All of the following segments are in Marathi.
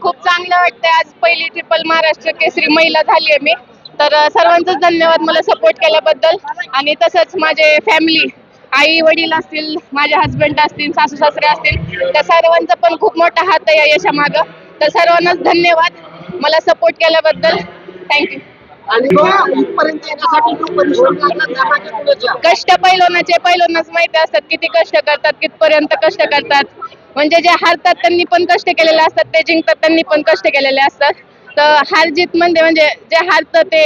खूप चांगलं वाटतंय. आज पहिली ट्रिपल महाराष्ट्र केसरी महिला झाली आहे मी. तर अ, धन्यवाद मला सपोर्ट केल्याबद्दल. आणि तसंच माझे फॅमिली आई वडील असतील माझे हस्बंड असतील सासू सासरे असतील त्या सर्वांचा पण खूप मोठा हात आहे याच्या यशामागं. तर सर्वांनाच धन्यवाद. मला सपोर्ट केल्याबद्दल. थँक्यू आणि इथपर्यंत येण्यासाठी जो परिश्रम लागला कुणाच्या कष्ट पैलवानाचे पैलवानच माहिती असतात किती कष्ट करतात कितपर्यंत कष्ट करतात. म्हणजे जे हारतात त्यांनी पण कष्ट केलेले असतात ते जिंकतात त्यांनी पण कष्ट केलेले असतात. तर हार जीत म्हणजे म्हणजे जे हारतं ते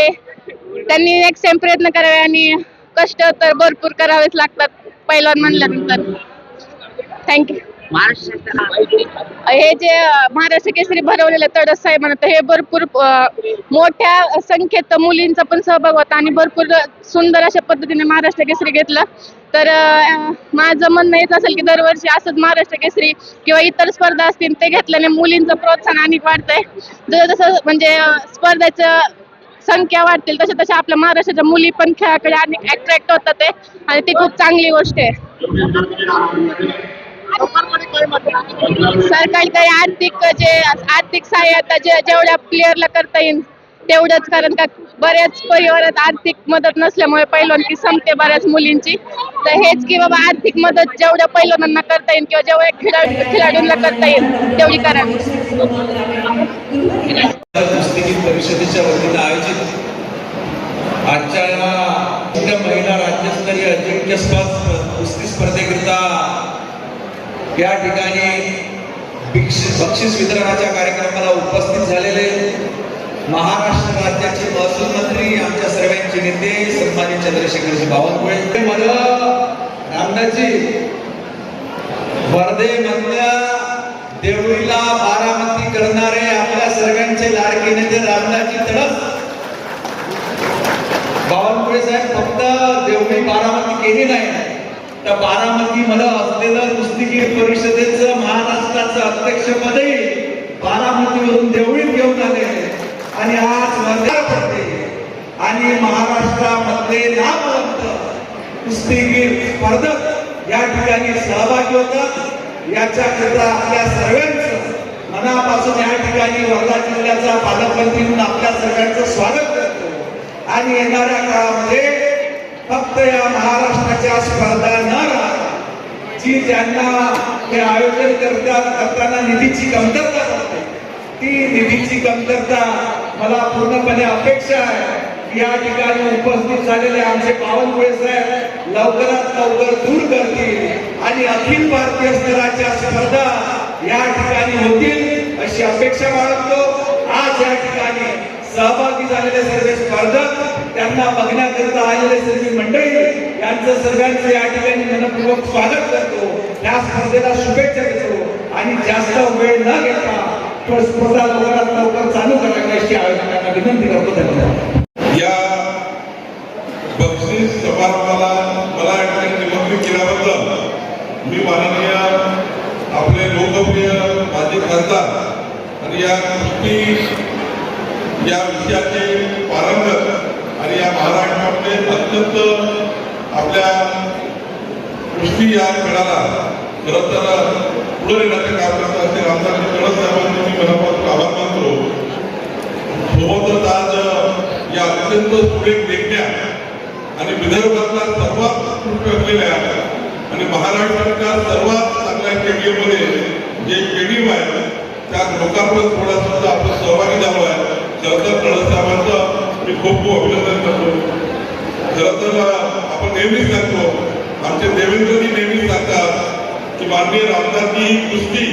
त्यांनी एक सेम प्रयत्न करावे आणि कष्ट तर भरपूर करावेच लागतात पैलवान म्हणल्यानंतर. थँक्यू हे जे महाराष्ट्र केसरी भरवलेलं तडस साहेब म्हणत हे भरपूर मोठ्या संख्येत मुलींचा पण सहभाग होता आणि भरपूर सुंदर अशा पद्धतीने महाराष्ट्र केसरी घेतलं. तर माझं म्हणणं हेच असेल की दरवर्षी असंच महाराष्ट्र केसरी किंवा इतर स्पर्धा असतील ते घेतल्याने मुलींचं प्रोत्साहन आणि वाढतंय. जसं जसं म्हणजे स्पर्धेचं संख्या वाढतील तशा तशा आपल्या महाराष्ट्राच्या मुली पण खेळाकडे आणि अट्रॅक्ट होतात ते. आणि ती खूप चांगली गोष्ट आहे. सरकारी काही आर्थिक जे आर्थिक सहाय्यता जे जेवढ्या प्लेअरला करता येईल तेवढंच कारण का बऱ्याच परिवारात आर्थिक मदत नसल्यामुळे पैलवानकी संपते बऱ्याच मुलींची. तर हेच की बाबा आर्थिक मदत जेवढ्या पैलवानांना करता येईल किंवा जेवढ्या खेळाडू खेळाडूंना करता येईल तेवढी करा. कुस्ती परिषदेच्या वतीनं आयोजित आजच्या महिला राज्यस्तरीय अजिंक्यस्पद कुस्ती स्पर्धेकरिता या ठिकाणी बक्षीस वितरणाच्या कार्यक्रमाला उपस्थित झालेले महाराष्ट्र राज्याचे महसूल मंत्री आमच्या सर्वांचे नेते सन्मानित चंद्रशेखरजी बावनकुळे. मला रामदासजी वर्धे मधल्या देवळीला बारामती करणारे आपल्या सर्वांचे लाडके नेते रामदासजी तडस बावनकुळे साहेब फक्त देवळी बारामती केली नाही. त्या बारामती मध्ये असलेलं कुस्तीगीर परिषदेचं महाराष्ट्राचं अध्यक्षपदही बारामतीवरून देवळीत घेऊन आले आणि आज वर्धा पडते आणि महाराष्ट्रामध्ये नामवंत कुस्तीगीर स्पर्धक या ठिकाणी सहभागी होतात. याच्याकरिता आपल्या सर्वांचं मनापासून या ठिकाणी वर्धा जिल्ह्याचा पालकमंत्री म्हणून आपल्या सर्वांचं स्वागत करतो. आणि येणाऱ्या काळामध्ये फक्त या महाराष्ट्राच्या स्पर्धा न राहता जी ज्यांना हे आयोजन करतात करताना निधीची कमतरता असते ती निधीची कमतरता मला पूर्णपणे अपेक्षा आहे. या ठिकाणी उपस्थित झालेले आमचे पावनपुळे साहेब लवकरात लवकर दूर करतील आणि अखिल भारतीय स्तराच्या स्पर्धा या ठिकाणी होतील अशी अपेक्षा बाळगतो. आज या ठिकाणी सहभागी झालेले सर्व स्पर्धक त्यांना बघण्याकरिता आलेले सर्व मंडळी यांचं सर्वांचं या ठिकाणी मनपूर्वक स्वागत करतो. या स्पर्धेला शुभेच्छा देतो. आणि जास्त वेळ न घेता तो स्पर्धा लवकरात लवकर चालू करावी अशी आयोजकांना विनंती करतो धन्यवाद या बक्षीस समारंभाला मला निमंत्रित केल्याबद्दल मी माननीय आपले लोकप्रिय माजी खासदार आणि या कुस्ती या विषयाचे पारंगत आणि या महाराष्ट्रामध्ये अत्यंत आपल्या कुस्ती या खेळाला खरं तर पुढे नेण्याचं काम करत असतील आमदार कळत साहेबांचे मी मनापासून आभार मानतो. सोबतच आज या अत्यंत सुरेख देखण्या आणि विदर्भातला सर्वात उत्कृष्ट असलेल्या आणि महाराष्ट्राच्या सर्वात चांगल्या स्टेडियममध्ये जे स्टेडियम आहे त्या लोकार्पण सोहळ्यात सुद्धा आपण सहभागी झालो आहे. खरं तर साहेबांचं मी खूप खूप अभिनंदन करतो. खरं तर आपण नेहमीच सांगतो आमचे देवेंद्रजी नेहमीच सांगतात की माननीय रामदासजी ही कुस्ती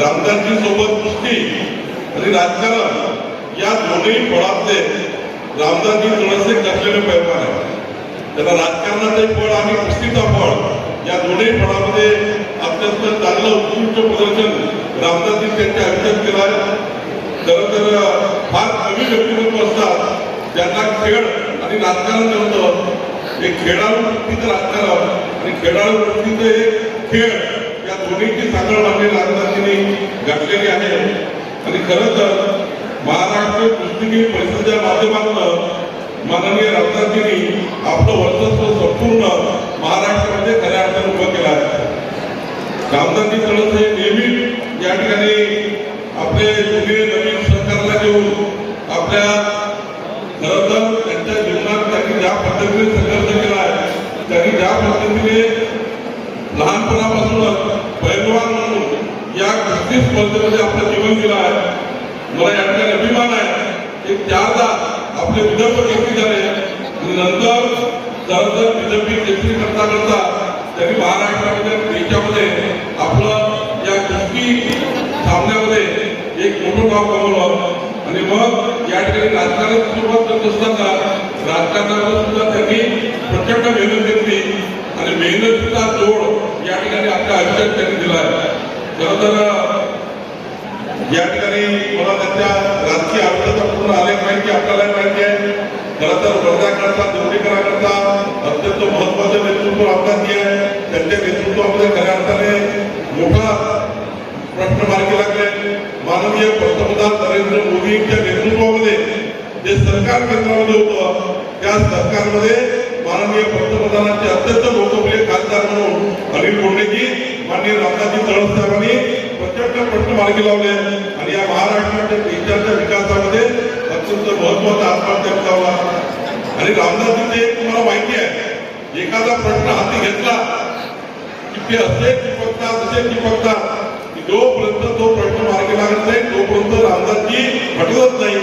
रामदासजी सोबत कुस्ती आणि राजकारण या दोन्ही फळातले रामदासजी थोडेसे कसलेले पैमान आहे त्याला राजकारणाचे फळ आणि कुस्तीचा फळ या दोन्ही फळामध्ये अत्यंत चांगलं उत्कृष्ट प्रदर्शन रामदासजी त्यांच्या आयुष्यात केलं आहे. खरं तर फार कमी व्यक्तिमत्व असतात ज्यांना खेळ आणि राजकारण जमतं हे खेळाडू वृत्तीचं राजकारण आणि खेळाडू वृत्तीचं हे खेळ या दोन्हीची साखळ मांडणी रामदासजींनी घातलेली आहे. आणि खरं तर महाराष्ट्र कुस्तीगीर परिषदेच्या माध्यमातून माननीय रामदासजींनी आपलं वर्चस्व संपूर्ण महाराष्ट्रामध्ये खऱ्या अर्थाने उभं केलं आहे. रामदासजी कळस हे नेहमी या ठिकाणी आपले जुने नवीन सरकारला घेऊन आपल्या खरं तर त्यांच्या जीवनात त्यांनी ज्या पद्धतीने संघर्ष केला आहे त्यांनी ज्या पद्धतीने लहानपणापासूनच पैलवान म्हणून या कुस्ती स्पर्धेमध्ये आपलं जीवन दिलं आहे मला यातला अभिमान आहे की त्याचा आपले विदर्भ केसरी झाले आणि नंतर जर बीजेपी केसरी करता करता त्यांनी महाराष्ट्रामध्ये देशामध्ये आपलं या कुस्ती सामन्यामध्ये एक मोठं नाव कमवलं आणि मग या ठिकाणी राजकारणात सुरुवात करत असताना राजकारणाला सुद्धा त्यांनी प्रचंड मेहनत घेतली. आणि मेहनतीचा जोड या ठिकाणी आपल्या आयुष्यात त्यांनी दिला आहे. खरं तर या ठिकाणी मला त्यांच्या राजकीय आयुष्याचा पूर्ण आले माहिती आपल्याला माहिती आहे. खरं तर वर्धाकरता दोन्हीकराकरता अत्यंत महत्वाचं नेतृत्व आपल्यात आहे. त्यांच्या नेतृत्वामध्ये खऱ्या अर्थाने मोठा प्रश्न मार्गी लागले माननीय पंतप्रधान नरेंद्र मोदींच्या नेतृत्वामध्ये जे सरकार केंद्रामध्ये होतं त्या सरकारमध्ये माननीय पंतप्रधानांचे अत्यंत लोकप्रिय खासदार म्हणून अनिल बोंडेजी माननीय रामदासजी तळस साहेबांनी प्रचंड प्रश्न मार्गी लावले आणि या महाराष्ट्राच्या देशाच्या विकासामध्ये अत्यंत महत्त्वाचा हातभार त्यांनी लावला. आणि रामदासजीचे एक तुम्हाला माहिती आहे एखादा प्रश्न हाती घेतला की ते असे चिपकतात असे चिपकतात जोपर्यंत तो प्रश्न मार्गी लागत नाही तोपर्यंत रामदासजी हटवत नाही.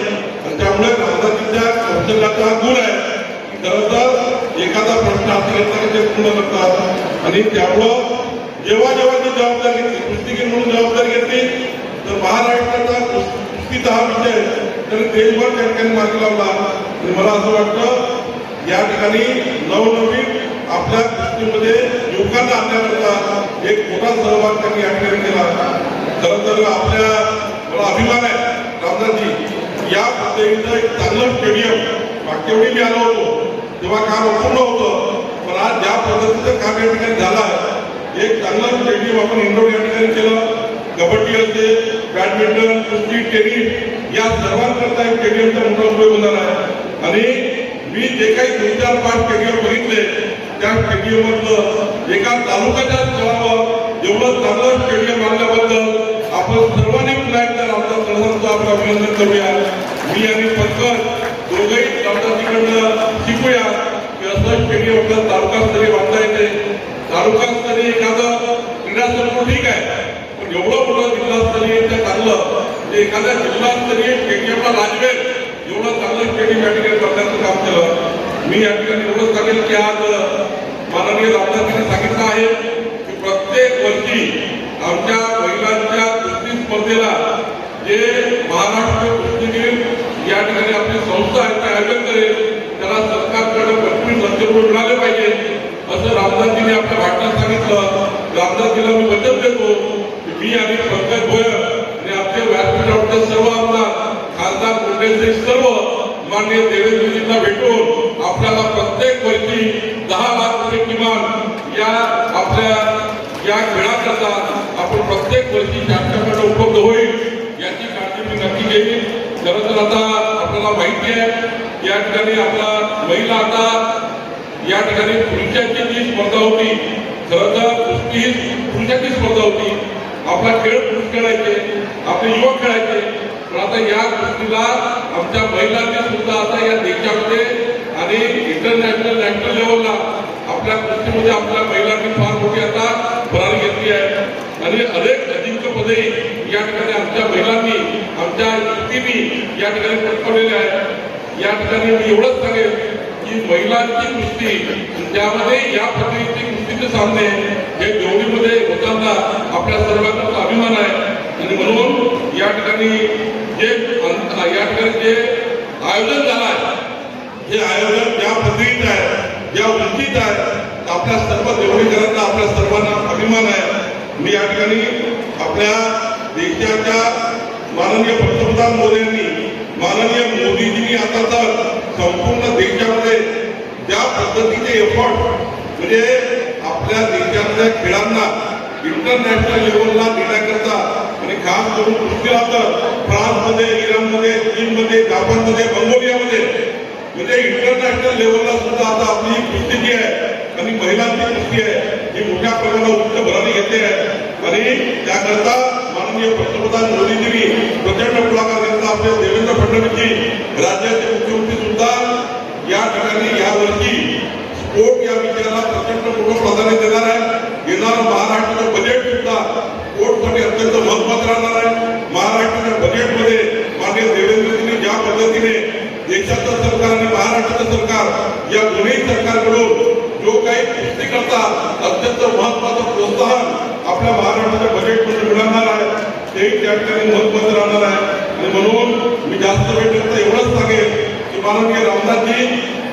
त्यामुळे रामदासजीच्या कौशल्याचा गुण आहे. की खरं तर एखादा प्रश्न हाती घेतला की ते पूर्ण करतात. आणि त्यामुळं जेव्हा जेव्हा ती जबाबदारी घेतली पुस्तिकी म्हणून जबाबदारी घेतली तर महाराष्ट्राचा कुस- हा विषय त्यांनी देशभर त्या ठिकाणी मार्गी लावला. आणि मला असं वाटतं या ठिकाणी नवनवीन आपल्या दृष्टीमध्ये युवकांना आणण्याकरता एक मोठा सहभाग त्यांनी या ठिकाणी केला खरं तर आपल्या मला अभिमान आहे रामदासजी या पद्धतीचं एक चांगलं स्टेडियम मागच्या वेळी मी आलो होतो तेव्हा काम अपूर्ण होतं पण आज ज्या पद्धतीचं काम या ठिकाणी झालं आहे एक चांगलं स्टेडियम आपण इंडोर या ठिकाणी केलं. कबड्डी असते बॅडमिंटन कुस्ती टेनिस या सर्वांकरता एक स्टेडियमचा मोठा उपयोग होणार आहे. आणि मी जे काही दोन चार पाच स्टेडियम बघितले त्या स्टेडियममधलं एका तालुक्याच्या स्तरावर एवढं चांगलं स्टेडियम आणल्याबद्दल आपण सर्वांनी पुन्हा एकदा सर्वांचं तळसांचं आपलं अभिनंदन करूया. मी आणि पंकज दोघंही रामदासजीकडनं शिकूया की असं स्टेडियम आपल्याला तालुकास्तरीय बांधता येते तालुकास्तरीय एखादं क्रीडा संकुल ठीक आहे पण एवढं मोठं जिल्हास्तरीय ते चांगलं. म्हणजे एखाद्या जिल्हास्तरीय स्टेडियमला लाजवेल एवढं चांगलं स्टेडियम या ठिकाणी बघण्याचं काम केलं. मी या ठिकाणी एवढंच सांगेल की आज माननीय रामदासजींनी सांगितलं आहे की प्रत्येक वर्षी आमच्या महिलांच्या कुस्ती स्पर्धेला जे महाराष्ट्र कुस्तीगीर या ठिकाणी आपली संस्था आहे ते आयोजन करेल त्याला सरकारकडे पंचवीस लक्ष रुपये मिळाले पाहिजे असं रामदासजीने आपल्या भाषणात सांगितलं. रामदासजीला मी वचन देतो मी आणि पंकज भोयर आणि आमचे व्यासपीठावरचे सर्व आमदार खासदार मुंडेचे सर्व माननीय देवेंद्रजींना भेटून आपल्याला प्रत्येक वर्षी दहा लाख रुपये किमान या आपल्या या खेळाकरता आपण प्रत्येक वर्षी शासनाकडे उपलब्ध होईल याची काळजी मी नक्की घेईन. खरं तर आता आपल्याला माहिती आहे या ठिकाणी आपला महिला आता या ठिकाणी पुरुषांची जी स्पर्धा होती खरं तर कुस्ती ही पुरुषांची स्पर्धा होती. आपला खेळ पुरुष खेळायचे आपले युवक खेळायचे. पण आता या कुस्तीला आमच्या महिलांनी सुद्धा आता या देशामध्ये आणि इंटरनॅशनल नॅशनल लेवलला आपल्या कृषीमध्ये आपल्या महिलांनी फार मोठी आता भरार घेतली आहे. आणि अनेक अजिंक्य या ठिकाणी आमच्या महिलांनी आमच्या युक्तींनी या ठिकाणी पटकवलेले आहेत. या ठिकाणी मी एवढंच सांगेन की महिलांची कुस्ती त्यामध्ये या पद्धतीचे कुस्तीचे सामने हे देवळीमध्ये होताना आपल्या सर्वांचा अभिमान आहे. आणि म्हणून या ठिकाणी जे या ठिकाणी जे आयोजन झालं आहे हे आयोजन ज्या पद्धतीचं आहे. ज्या उंचीचं आहे. आपल्या सर्व देवळीकरांना आपल्या सर्वांना अभिमान आहे. मी या ठिकाणी आपल्या देशाच्या माननीय पंतप्रधान मोदींनी माननीय मोदीजींनी आता तर संपूर्ण देशामध्ये ज्या पद्धतीचे एफर्ट म्हणजे आपल्या देशातल्या खेळांना इंटरनॅशनल लेवलला देण्याकरता आणि खास करून कुस्तीला तर फ्रान्समध्ये इराणमध्ये चीनमध्ये जापानमध्ये मंगोलियामध्ये म्हणजे इंटरनॅशनल लेवलला सुद्धा आता आपली कुस्ती जी आहे आणि महिलांची कुस्ती आहे ही मोठ्या प्रमाणात उच्च भरारी घेते आहे. आणि त्याकरता माननीय पंतप्रधान मोदीजींनी फडणवीसजी राज्याचे मुख्यमंत्री सुद्धा या ठिकाणी यावर्षी स्पोर्ट या विषयाला प्रचंड पूर्ण प्राधान्य देणार आहे. येणारं महाराष्ट्राचं बजेट सुद्धा स्पोर्टसाठी अत्यंत महत्वाचं राहणार आहे. महाराष्ट्राच्या बजेटमध्ये माननीय देवेंद्रजींनी ज्या पद्धतीने देशाचं सरकार आणि महाराष्ट्राचं सरकार या दोन्ही सरकारकडून जो काही कृती करता अत्यंत महत्वाचं प्रोत्साहन आपल्या महाराष्ट्राच्या बजेटमध्ये मिळणार आहे. ते त्या ठिकाणी महत्वाचं राहणार आहे. आणि म्हणून मी जास्त वेळ करता एवढंच सांगेन की माननीय रामदासजी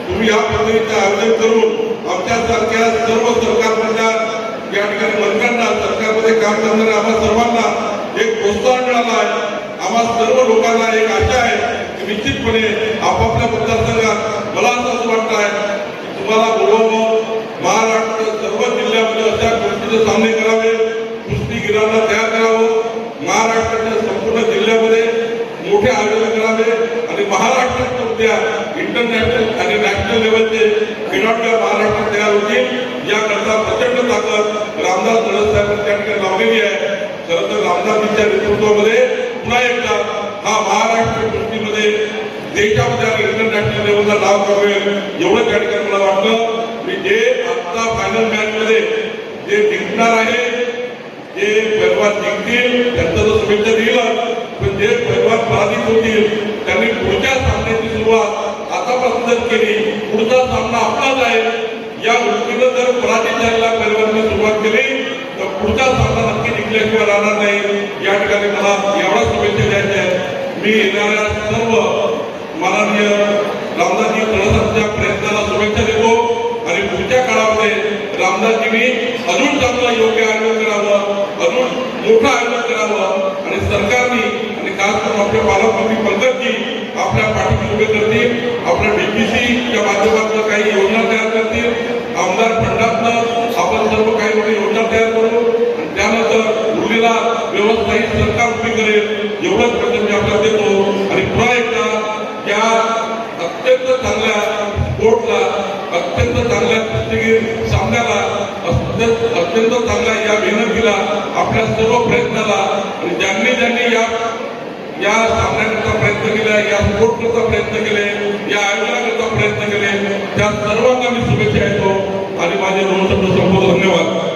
तुम्ही या पद्धतीचं आयोजन करून आमच्यासारख्या सर्व सरकारमधल्या या ठिकाणी मंत्र्यांना सरकारमध्ये काम करणाऱ्या आम्हा सर्वांना एक प्रोत्साहन मिळालं आहे. आम्हा सर्व लोकांना एक आशा आहे निश्चितपणे आपापल्या मतदारसंघात मला असं वाटत वाटतं आहे की तुम्हाला बोलवणं महाराष्ट्र सर्व जिल्ह्यामध्ये अशा गोष्टीचे सामने करावे कुस्तीगिरांना तयार करावं महाराष्ट्राच्या संपूर्ण जिल्ह्यामध्ये मोठे आयोजन करावे आणि महाराष्ट्रात उद्या इंटरनॅशनल आणि नॅशनल लेवलचे खेळाडू महाराष्ट्रात तयार होतील याकरता प्रचंड ताकद रामदास तडस साहेब त्या ठिकाणी लावलेली आहे. खरं तर रामदासजींच्या नेतृत्वामध्ये पुन्हा एकदा हा महाराष्ट्र दृष्टीमध्ये देशामध्ये आणि इंटरनॅशनल लेवलला नाव करेल एवढं त्या ठिकाणी मला वाटलं. की जे आता फायनल मॅच मध्ये जे जिंकणार आहे जे पैलवान जिंकतील त्यांचं तर शुभेच्छा देईलच पण जे पैलवान बाधित होतील त्यांनी पुढच्या सामन्याची सुरुवात आतापासूनच केली. पुढचा सामना आपलाच आहे. या गोष्टीनं जर मराठी झालेल्या पैलवानने सुरुवात केली तर पुढचा सामना नक्की जिंकल्याशिवाय राहणार नाही या ठिकाणी मला एवढा शुभेच्छा द्यायच्या आहेत मी येणाऱ्या सर्व माननीय रामदासजी तळसांच्या प्रयत्नाला शुभेच्छा देतो. आणि पुढच्या काळामध्ये रामदासजींनी अजून चांगलं योग्य आयोजन करावं अजून मोठं आयोजन करावं. आणि सरकारने आणि खास करून आपले पालकमंत्री पंकजजी आपल्या पाठीशी उभे करतील. आपल्या डीपीसीच्या माध्यमातून काही योजना तयार करतील. आमदार फंडातनं आपण सर्व काही मोठी योजना तयार करू. आणि त्यानंतर उरलेला व्यवस्थाही सरकार उभी करेल. एवढंच प्रयत्न मी आपल्याला देतो. आणि पुन्हा एकदा या अत्यंत चांगल्या स्पोर्टला अत्यंत चांगल्या कुस्तीगीर सामन्याला अत्यंत अत्यंत चांगल्या या मेहनतीला आपल्या सर्व प्रयत्नाला आणि ज्यांनी ज्यांनी या या सामन्याकरता प्रयत्न केला या स्पोर्ट प्रयत्न केले या आयोजनाकरता प्रयत्न केले. त्या सर्वांना मी शुभेच्छा येतो आणि माझे दोन शब्द संबोध धन्यवाद.